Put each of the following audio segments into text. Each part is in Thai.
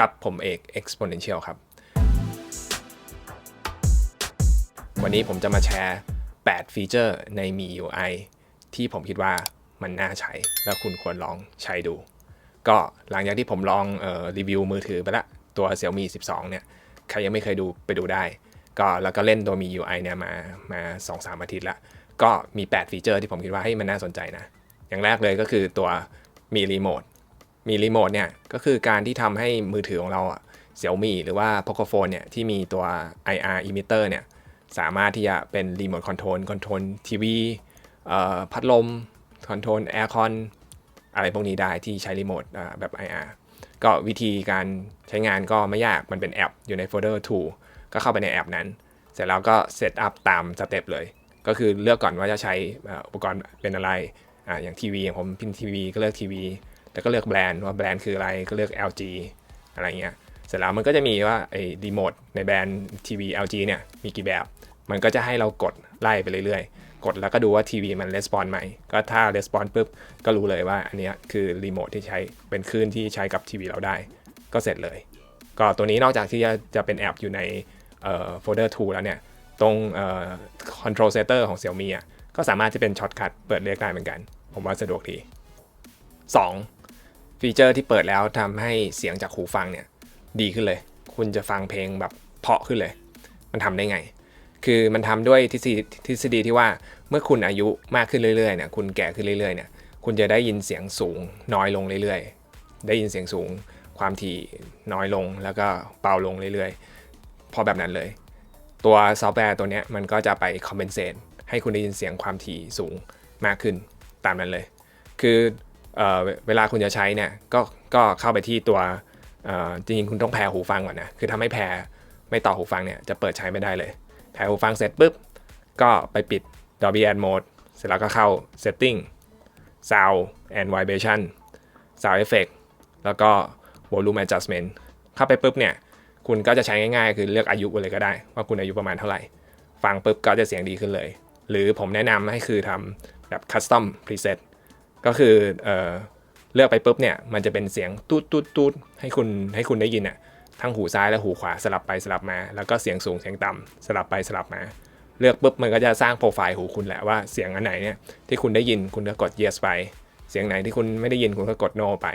ครับผมเอก exponential ครับ วันนี้ผมจะมาแชร์ 8 ฟีเจอร์ใน Mi UI ที่ผมคิดว่ามันน่าใช้ และคุณควรลองใช้ดู ก็หลังจากที่ผมลองออรีวิวมือถือไปละตัว Xiaomi 12 เนี่ย ใครยังไม่เคยดูไปดูได้ ก็แล้วก็เล่นตัว Mi UI เนี่ยมามา2-3อาทิตย์ละก็มี 8 ฟีเจอร์ที่ผมคิดว่าให้มันน่าสนใจนะ อย่างแรกเลยก็คือตัวมีรีโมท มีรีโมทเนี่ยก็คือการที่ทำให้มือถือของเราอะเสี่ยวมีหรือว่า Pocophone เนี่ยที่มีตัว IR emitter เนี่ยสามารถที่จะเป็นรีโมทคอนโทรลคอนโทรลทีวีพัดลมคอนโทรลแอร์คอนอะไรพวกนี้ได้ที่ใช้รีโมทแบบ IR ก็วิธีการใช้งานก็ไม่ยากมันเป็นแอปอยู่ในโฟลเดอร์ two ก็เข้าไปในแอปนั้น เสร็จแล้วก็เซตอัพตามสเต็ปเลย ก็คือเลือกก่อนว่าจะใช้อุปกรณ์เป็นอะไรออย่างทีวีอย่างผมพิมพ์ทีวีก็เลือกทีวี แล้วก็เลือกแบรนด์ว่าแบรนด์คืออะไรก็เลือก LG อะไรเงี้ย เสร็จแล้วมันก็จะมีว่าไอ้รีโมทในแบรนด์ทีวี LG เนี่ยมีกี่แบบ มันก็จะให้เรากดไล่ไปเรื่อยๆ กดแล้วก็ดูว่าทีวีมันレスปอนไหม ก็ถ้าレスปอนปุ๊บก็รู้เลยว่าอันเนี้ยคือรีโมทที่ใช้เป็นคลื่นที่ใช้กับทีวีเราได้ ก็เสร็จเลย ก็ตัวนี้นอกจากที่จะจะเป็นแอปอยู่ในโฟลเดอร์ tool แล้วเนี่ย ตรงเอ่อ control center ของ Xiaomi อ่ะก็สามารถจะเป็นช็อตคัทเปิดเรียกได้เหมือนกัน ผมว่าสะดวกดี 2. ฟีเจอร์ที่เปิดแล้วทำให้เสียงจากหูฟังเนี่ยดีขึ้นเลย คุณจะฟังเพลงแบบเพาะขึ้นเลย มันทำได้ไง คือมันทำด้วยทฤษฎีทฤษฎีที่ว่าเมื่อคุณอายุมากขึ้นเรื่อยๆเนี่ยคุณแก่ขึ้นเรื่อยๆเนี่ยคุณจะได้ยินเสียงสูงน้อยลงเรื่อยๆ ได้ยินเสียงสูงความถี่น้อยลงแล้วก็เบาลงเรื่อยๆพราะแบบนั้นเลย ตัวซอฟต์แวร์ตัวเนี้ยมันก็จะไปคอมเพนเซตให้คุณได้ยินเสียงความถี่สูงมากขึ้นตามนั้นเลย คือ เเวลาคุณจะใช้เนี่ยก็ก็เข้าไปที่ตัวจริงๆคุณต้องแพรหูฟังก่อนนะคือถ้าไม่แพรไม่ต่อหูฟังเนี่ยจะเปิดใช้ไม่ได้เลย แพรหูฟังเสร็จปุ๊บก็ไปปิด Dolby Atmos เสร็จแล้วก็เข้า Setting Sound and Vibration Sound Effect แล้วก็ Volume Adjustment เข้าไปปุ๊บเนี่ยคุณก็จะใช้ง่ายๆ คือเลือกอายุเลยก็ได้ ว่าคุณอายุประมาณเท่าไหร่ ฟังปุ๊บก็จะเสียงดีขึ้นเลย หรือผมแนะนำให้คือทำแบบ Custom Preset ก็คือเออเลือกไปปุ๊บเนี่ยมันจะเป็นเสียงตูดตูดตูดให้คุณให้คุณได้ยินอะทั้งหูซ้ายและหูขวาสลับไปสลับมา แล้วก็เสียงสูงเสียงต่ำสลับไปสลับมา เลือกปุ๊บมันก็จะสร้างโปรไฟล์หูคุณแหละว่าเสียงอันไหนเนี่ยที่คุณได้ยินคุณก็กด yes ไป เสียงไหนที่คุณไม่ได้ยินคุณก็กด no ไป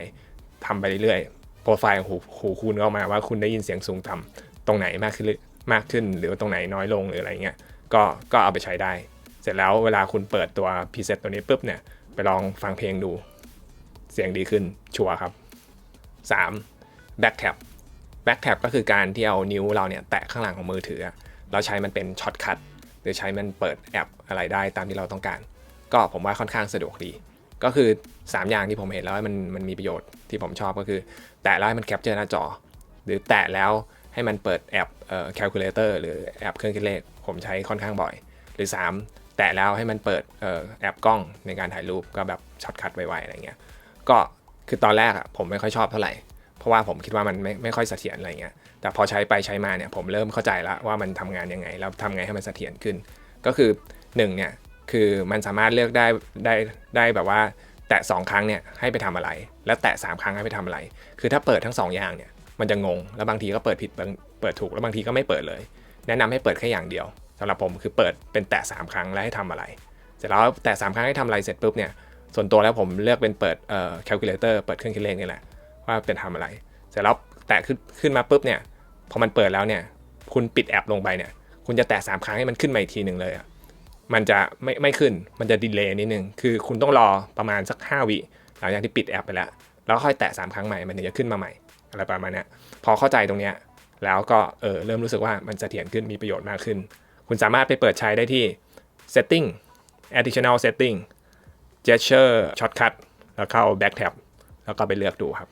ทำไปเรื่อยๆโปรไฟล์หูหูคุณก็ออกมาว่าคุณได้ยินเสียงสูงต่ำตรงไหนมากขึ้นมากขึ้น หรือตรงไหนน้อยลงหรืออะไรเงี้ยก็ก็เอาไปใช้ได้ เสร็จแล้วเวลาคุณเปิดตัว preset ตัวนี้ปุ๊บเนี่ย ไปลองฟังเพลงดู เสียงดีขึ้นชัวร์ครับ 3. back tap back tap ก็คือการที่เอานิ้วเราเนี่ยแตะข้างหลังของมือถือ เราใช้มันเป็นช็อตคัทหรือใช้มันเปิดแอปอะไรได้ตามที่เราต้องการ ก็ผมว่าค่อนข้างสะดวกดี ก็คือ 3 อย่างที่ผมเห็นแล้วมันมันมีประโยชน์ที่ผมชอบก็คือ แตะแล้วให้มันแคปเจอร์หน้าจอ หรือแตะแล้วให้มันเปิดแอปเอ่อ calculator หรือแอปเครื่องคิดเลขผมใช้ค่อนข้างบ่อย หรือ 3 แตะแล้วให้มันเปิดออแอปกล้องในการถ่ายรูปก็แบบช็อตคัทไวๆอะไรเงี้ย ก็คือตอนแรกอะผมไม่ค่อยชอบเท่าไหร่ เพราะว่าผมคิดว่ามันไม่ไม่ค่อยเสถียรอะไรเงี้ย แต่พอใช้ไปใช้มาเนี่ยผมเริ่มเข้าใจแล้วว่ามันทำงานยังไง แล้วทำไงให้มันเสถียรขึ้น ก็คือ1เนี่ยคือมันสามารถเลือกได้ได้ได้แบบว่า แตะ 2 ครั้งเนี่ยให้ไปทำอะไร แล้วแตะ 3 ครั้งให้ไปทำอะไร คือถ้าเปิดทั้ง 2 อย่างเนี่ยมันจะงง แล้วบางทีก็เปิดผิดเปิดถูก แล้วบางทีก็ไม่เปิดเลย แนะนำให้เปิดแค่อย่างเดียว สำหรับผมคือเปิดเป็นแตะ3ครั้งแล้วให้ทำอะไร เสร็จแล้วแตะ3ครั้งให้ทำอะไรเสร็จปุ๊บเนี่ยส่วนตัวแล้วผมเลือกเป็นเปิดเอ่อ calculator เปิดเครื่องคิดเลขนี่แหละว่าเป็นทำอะไร เสร็จแล้วแตะขึ้นขึ้นมาปุ๊บเนี่ยพอมันเปิดแล้วเนี่ยคุณปิดแอปลงไปเนี่ยคุณจะแตะสามครั้งให้มันขึ้นมาอีกทีหนึ่งเลยอะมันจะไม่ไม่ขึ้นมันจะดีเลย์นิดนึงคือคุณต้องรอประมาณสัก 5 วิหลังจากที่ปิดแอปไปแล้ว แล้วค่อยแตะ3ครั้งใหม่มันถึงจะขึ้นมาใหม่อะไรประมาณนี้พอเข้าใจตรงเนี้ยแล้วก็เออเริ่มรู้สึกว่ามันเสถียรขึ้นมีประโยชน์มากขึ้น คุณสามารถไปเปิดใช้ได้ที่ setting additional setting gesture shortcut แล้วเข้า back tab แล้วก็ไปเลือกดูครับ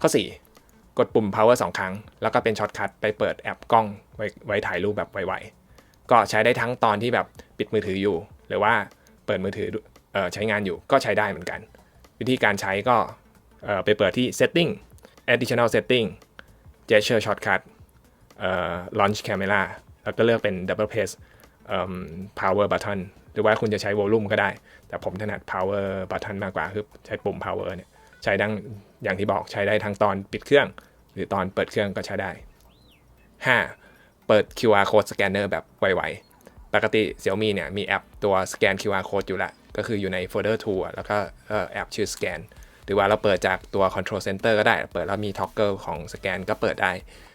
ข้อ 4 กดปุ่ม power 2 ครั้ง แล้วก็เป็นช็อตคัทไปเปิดแอปกล้องไว้ไว้ถ่ายรูปแบบไวๆ ก็ใช้ได้ทั้งตอนที่แบบปิดมือถืออยู่ หรือว่าเปิดมือถือออใช้งานอยู่ก็ใช้ได้เหมือนกัน วิธีการใช้ก็ไปเปิดที่ setting additional setting gesture shortcut launch camera แล้วก็เลือกเป็น double press power button หรือว่าคุณจะใช้ volume ก็ได้ แต่ผมถนัด power button มากกว่าคือใช้ปุ่ม power เนี่ยใช้ดังอย่างที่บอกใช้ได้ทั้งตอนปิดเครื่อง หรือตอนเปิดเครื่องก็ใช้ได้ 5. เปิด QR code scanner แบบไวๆ ปกติ Xiaomi เนี่ยมีแอปตัวสแกน QR code อยู่ละ ก็คืออยู่ในโฟลเดอร์ tool อะแล้วก็แอปชื่อ scan หรือว่าเราเปิดจากตัว control center ก็ได้ เปิดแล้วมี toggle ของสแกนก็เปิดได้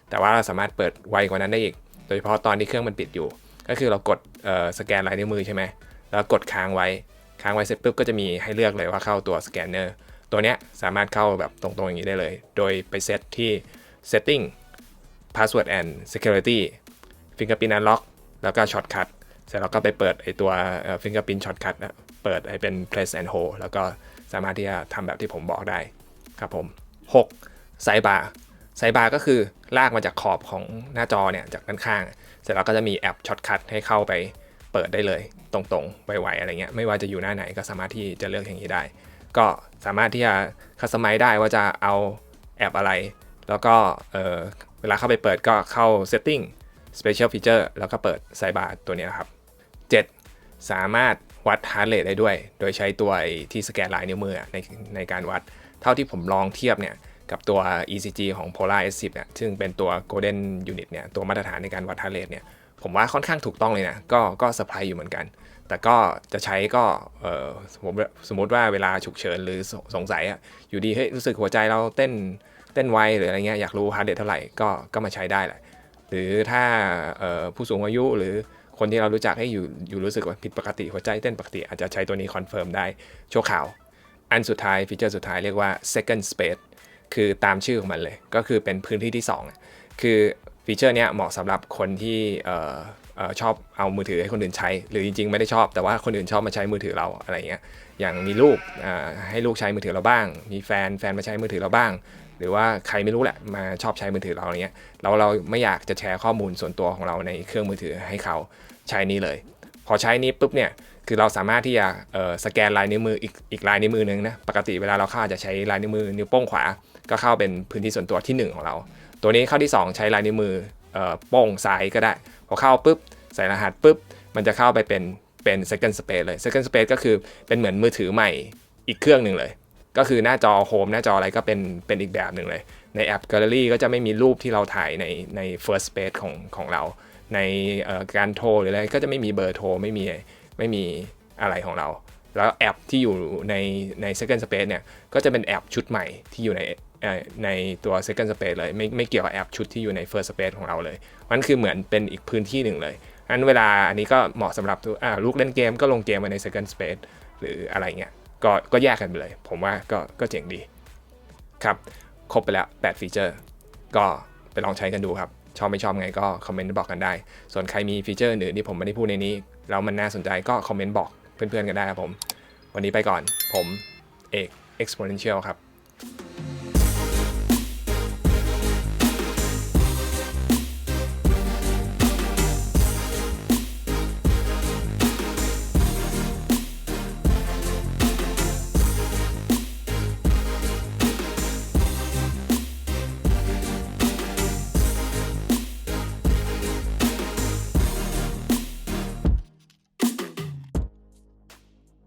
แต่ว่าเราสามารถเปิดไวกว่านั้นได้อีก โดยเฉพาะตอนที่เครื่องมันปิดอยู่ ก็คือเรากดสแกนลายนิ้วมือใช่ไหมแล้วกดค้างไว้ค้างไว้เสร็จปุ๊บก็จะมีให้เลือกเลยว่าเข้าตัวสแกนเนอร์ตัวเนี้ยสามารถเข้าแบบตรงๆอย่างนี้ได้เลย โดยไปเซตที่ setting password and security fingerprint unlock แล้วก็ shortcut เสร็จแล้วก็ไปเปิดไอตัว fingerprint shortcut อะเปิดให้เป็น place and hold แล้วก็สามารถที่จะทำแบบที่ผมบอกได้ครับผม 6. ไซบาร์ ไซบาร์ก็คือลากมาจากขอบของหน้าจอเนี่ยจากด้านข้าง เสร็จแล้วก็จะมีแอปช็อตคัทให้เข้าไปเปิดได้เลย ตรงๆไวๆอะไรเงี้ยไม่ว่าจะอยู่หน้าไหนก็สามารถที่จะเลือกอย่างนี้ได้ ก็สามารถที่จะคัสตอมไมได้ว่าจะเอาแอปอะไร แล้วก็เอ่อเวลาเข้าไปเปิดก็เข้า setting special feature แล้วก็เปิดไซบาร์ตัวนี้ครับ 7. สามารถวัด heart rate ได้ด้วย โดยใช้ตัวที่สแกนลายนิ้วมือในในการวัด เท่าที่ผมลองเทียบเนี่ย กับตัว ECG ของ Polar S10 เนี่ยซึ่งเป็นตัว Golden Unit เนี่ยตัวมาตรฐานในการวัด heart rate เนี่ยผมว่าค่อนข้างถูกต้องเลยนะ ก็ก็เซอร์ไพรส์อยู่เหมือนกัน แต่ก็จะใช้ก็เออสมมติสมมติว่าเวลาฉุกเฉินหรือสสงสัยอะอยู่ดีเฮ้ยรู้สึกหัวใจเราเต้นเต้นไวหรืออะไรเงี้ยอยากรู้ heart rate เท่าไหร่ก็ก็มาใช้ได้แหละ หรือถ้าผู้สูงอายุหรือคนที่เรารู้จักให้อยู่อยู่รู้สึกว่าผิดปกติหัวใจเต้นปกติอาจจะใช้ตัวนี้คอนเฟิร์มได้ชั่วคราว อันสุดท้ายฟีเจอร์สุดท้ายเรียกว่า second space คือตามชื่อของมันเลย ก็คือเป็นพื้นที่ที่2อะคือฟีเจอร์เนี้ยเหมาะสำหรับคนที่ชอบเอามือถือให้คนอื่นใช้ หรือจริงๆไม่ได้ชอบ แต่ว่าคนอื่นชอบมาใช้มือถือเราอะไรเงี้ยอย่างมีลูกให้ลูกใช้มือถือเราบ้าง มีแฟนแฟนมาใช้มือถือเราบ้าง หรือว่าใครไม่รู้แหละมาชอบใช้มือถือเราอะไรเงี้ยเราเราไม่อยากจะแชร์ข้อมูลส่วนตัวของเราในเครื่องมือถือให้เขาใช้นี้เลย พอใช้นี้ปุ๊บเนี่ยคือเราสามารถที่จะสแกนลายนิ้วมืออีกอีกลายนิ้วมือนึงนะปกติเวลาเราเข้าจะใช้ลายนิ้วมือนิ้วโป้งขวา ก็เข้าเป็นพื้นที่ส่วนตัวที่ 1 ของเรา ตัวนี้เข้าที่ 2 ใช้ลายนิ้วมือออโป้งซ้ายก็ได้ พอเข้าปุ๊บ ใส่รหัสปุ๊บ มันจะเข้าไปเป็นเป็น second space เลย second space ก็คือเป็นเหมือนมือถือใหม่อีกเครื่องหนึ่งเลย ก็คือหน้าจอโฮมหน้าจออะไรก็เป็นเป็นอีกแบบหนึ่งเลย ในแอป Gallery ก็จะไม่มีรูปที่เราถ่ายในใน first space ของของเรา ในการโทรหรืออะไรก็จะไม่มีเบอร์โทรไม่มีไม่มีอะไรของเรา แล้วแอปที่อยู่ในใน second space เนี่ยก็จะเป็นแอปชุดใหม่ที่อยู่ใน ในตัว second space เลยไม่ไม่เกี่ยวกับแอปชุดที่อยู่ใน first space ของเราเลย มันคือเหมือนเป็นอีกพื้นที่หนึ่งเลยอันเวลาอันนี้ก็เหมาะสำหรับลูกเล่นเกมก็ลงเกมมาใน second space หรืออะไรเงี้ยก็ก็แยกกันไปเลย ผมว่าก็ก็เจ๋งดีครับครบไปแล้ว 8 ฟีเจอร์ ก็ไปลองใช้กันดูครับ ชอบไม่ชอบไงก็คอมเมนต์บอกกันได้ ส่วนใครมีฟีเจอร์อื่นที่ผมไม่ได้พูดในนี้ แล้วมันน่าสนใจก็คอมเมนต์บอกเพื่อนๆกันได้ครับผม วันนี้ไปก่อนผมเอก exponential ครับ